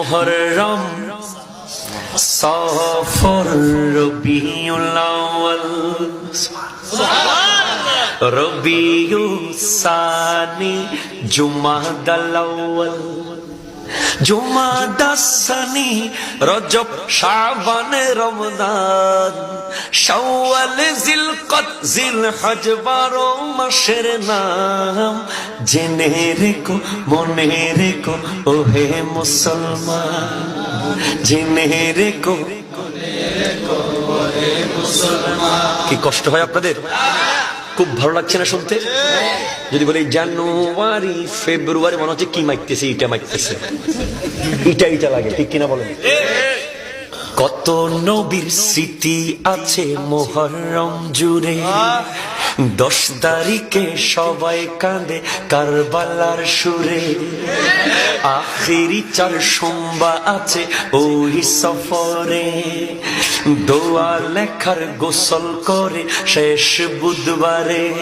মোহরম। সফর রবিউল আউয়াল। রবিউ সানি জুমাদাল আউয়াল। জুমাদাসানি রজব শাবান, রমজান। শাওয়াল, জিলকত জিলহজ বারো মাসের নাম। জেনে রেখো, মনে রেখো, ওহে মুসলমান। জেনে রেখো কি কষ্ট হয় আপনাদের? খুব ভালো লাগছে না শুনতে? যদি বলি জানুয়ারি, ফেব্রুয়ারি মনে হচ্ছে কি মাইতেছে ইটা মাইতেছে। ইটা ইটা লাগে, ঠিক কিনা বলেন? কত নবীর স্মৃতি আছে মোহরম জুড়ে। দশ তারিখে সবাই কাঁদে কারবালার সুরে। আখিরি চার সোমবা আছে ওই সফরে। দোয়া লেখার গোসল করে শেষ বুধবারে।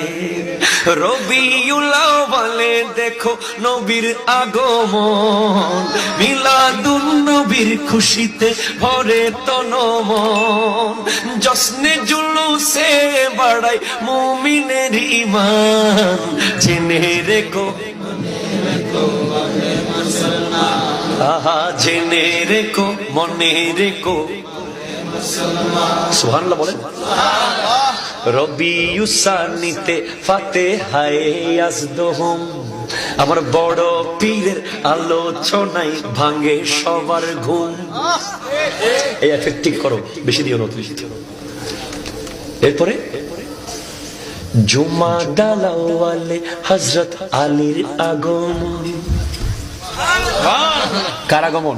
রবিউলা বলে দেখো নবীর আগমন। মিলাদুন নবীর খুশিতে ভরে তনমন। জশ্নে জুলুসে বাড়াই মুমিনের ইমান জেনে রেখো। আহা, জেনে রেখো, মনে রেখো। সুহানলা বলেন। রবি ইউসানিতে ফাতে হায় আজদহম আমার বড় পীরের আলোচনায় ভাঙে সবার ঘুম। এই এফেক্ট ঠিক করো বেশি দিও না। এরপরে জুমা ডালাওয়ালে হজরত আলীর আগমন। কার আগমন?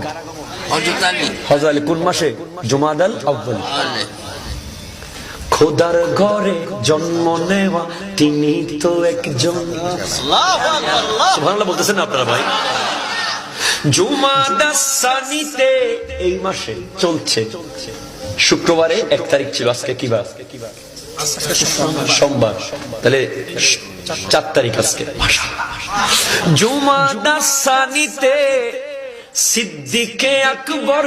হজরত আলী। কোন মাসে? জুমাদাল আব্বাল খোদার ঘরে জন্ম নেওয়া তিনি তো একজন। সুবহানাল্লাহ বলতেছেন আপনারা ভাই? জুমাদাসানিতে এই মাসে চলছে। শুক্রবারে এক তারিখ ছিল আজকে কি বার? সোমবার। তাহলে চার তারিখ আজকে। জুমাদাসানিতে সিদ্দিকে আকবর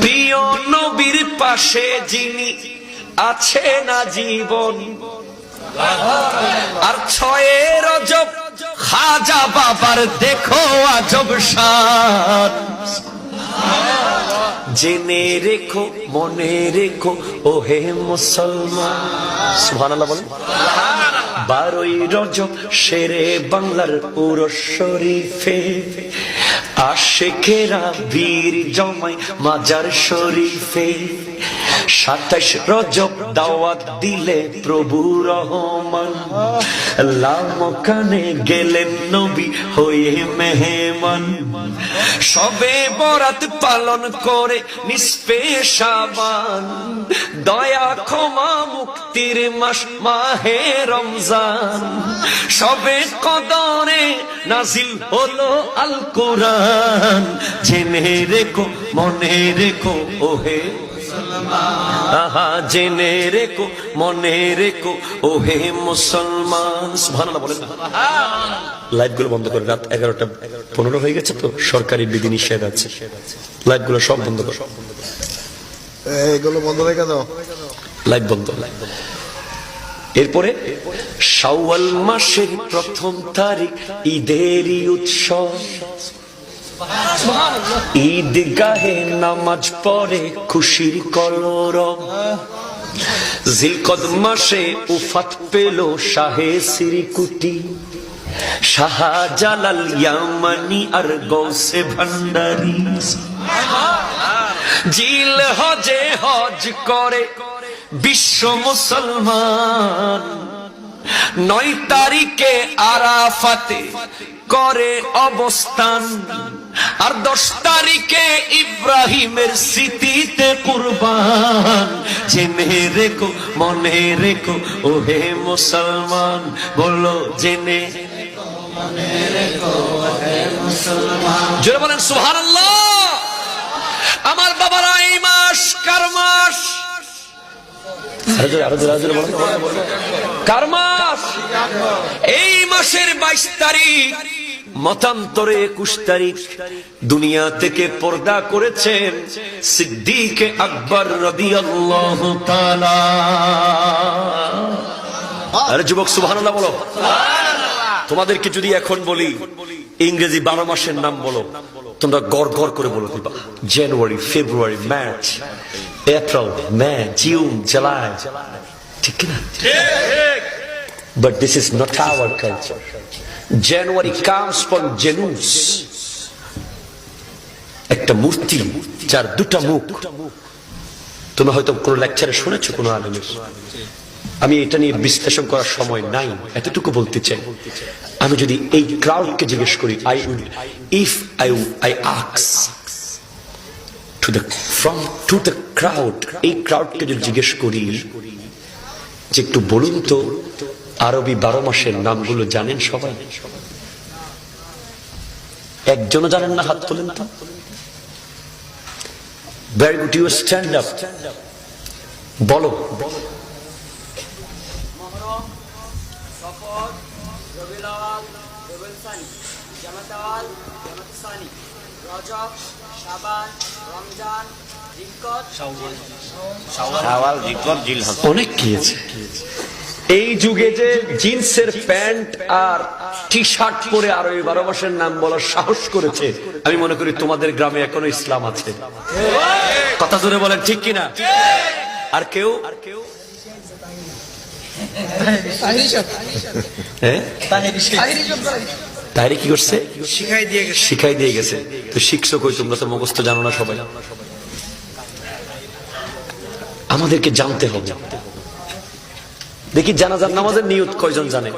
প্রিয় নবীর পাশে যিনি আছে না জীবন আর ছয়ে রজব, খাজা বাবার দেখো আজব শান জেনে রেখো, মনে রেখো ও হে মুসলমান। সুবহানাল্লাহ বলেন। বারোই রজব শেরে বাংলার পুরো শরীফে। আশেখেরা বীর জমাই মাজার শরীফে। সাতাশ রজব দাওয়াত দিলে প্রভু রহমান। লামকানে গেলেন নবী হয়ে মেহমান। সবে বরাত পালন করে নিষ্পেশাবান দয়া ক্ষমা মুক্তির মাস মাহে রমজান। সবে কদরে নাজিল হলো আল কোরআন জেনে রেখো, মনে রেখো, ওহে আহা জেনে রেখো মনে রেখো ওহে মুসলমান। সুবহানাল্লাহ বলেন বন্ধ করে রাত এগারোটা পনেরো হয়ে গেছে তো সরকারি বিধি নিষেধ আছে। লাইটগুলো সব বন্ধ করো। এইগুলো বন্ধ রেখে দাও লাইট বন্ধ। এরপরে শাওয়াল মাসের প্রথম তারিখ ঈদেরই উৎসব। ঈদ গাহে নামাজ পড়ে খুশির কলরব। জিলকদ মাসে উফাত পেল শাহে সিরিকুটি। শাহজালাল ইয়ামানি আর গৌসে ভান্ডারি। জিল হজে হজ করে বিশ্ব মুসলমান। নয় তারিখে আরাফাতে করে অবস্থান। আর দশ তারিখে ইব্রাহিমের স্মৃতিতে কুরবান। জেনে রেখো, মনে রেখো, ওহে মুসলমান, বলো জেনে। বলেন আমার বাবারা, এই মাস, কার মাস। কার মাস? এই মাসের বাইশ তারিখ। মতান্তরে একুশ তারিখ। দুনিয়া থেকে পর্দা করেছেন সিদ্দিকে আকবর রবি আরে যুবক সুবহানাল্লাহ বলো। তোমাদেরকে যদি এখন বলি ইংরেজি বারো মাসের নাম বলো তোমরা গড় গড় করে বলে দিবা। January February March April May June July ঠিক না But this is not our culture. January comes from Janus. একটা মূর্তি যার দুটা মুখ তুমি হয়তো কোনো লেকচারে শুনেছো কোনো আলমের আমি এটা নিয়ে বিশ্লেষণ করার সময় নাই, এতটুকু বলতে চাই আমি যদি এই ক্রাউডকে জিজ্ঞেস করি I would if I I আক্স to the from to the crowd এই ক্রাউডকে যদি জিজ্ঞেস করি, যে একটু বলুন তো আরবি বারো মাসের নামগুলো জানেন সবাই একজনও জানেন না হাত তোলেন তো very good you stand up বলো অনেক গিয়েছে এই যুগে যে জিন্সের প্যান্ট আর টি শার্ট পরে আরও এই বারো মাসের নাম বলার সাহস করেছে আমি মনে করি তোমাদের গ্রামে এখনও ইসলাম আছে। কথা জোরে বলেন ঠিক কিনা? আর কেউ আর কেউ? হ্যাঁ? তাইরে কি করছে? শিখাই দিয়ে গেছে। শিখাই দিয়ে গেছে। তো শিখছো কই? তোমরা তো মুখস্থ জানো না সবাই। আমাদেরকে জানতে হবে। দেখি জানাজার নামাজের নিয়ত কয়জন জানে?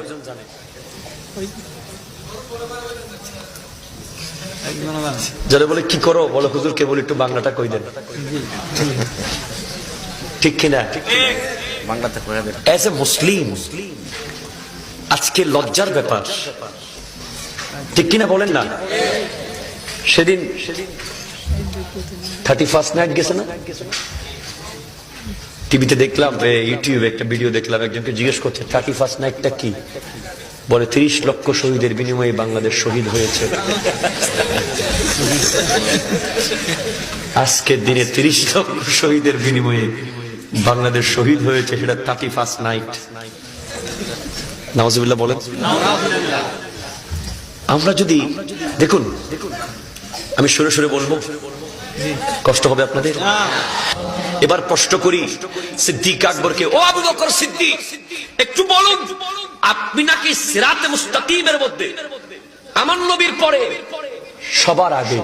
যারা বলে কি করো? বলে হুজুর কে বলে একটু বাংলাটা কই দেন? ঠিক কিনা? বাংলাতে এ মুসলিম আজকে লজ্জার ব্যাপার। ঠিক কিনা বলেন না? সেদিন থার্টি ফার্স্ট নাইট গেছে না? টিভিতে দেখলাম ইউটিউবে একটা ভিডিও দেখলাম, একজনকে জিজ্ঞেস করছে থার্টি ফার্স্ট নাইটটা কি? বলে, তিরিশ লক্ষ শহীদের বিনিময়ে বাংলাদেশ শহীদ হয়েছে। আজকের দিনে তিরিশ লক্ষ শহীদের বিনিময়ে বাংলাদেশ শহীদ হয়েছে, সেটা থার্টি ফার্স্ট নাইট নওয়াজুবিল্লাহ বলেন। আমরা যদি, দেখুন, আমি সরে সরে বলব, কষ্ট হবে আপনাদের? এবার প্রশ্ন করি, সিদ্দিক আকবরকে, ও আবু বকর সিদ্দিক, একটু বলুন, আপনি নাকি সিরাতে মুস্তাকিমের মধ্যে? আমার নবীর পরে, সবার আগে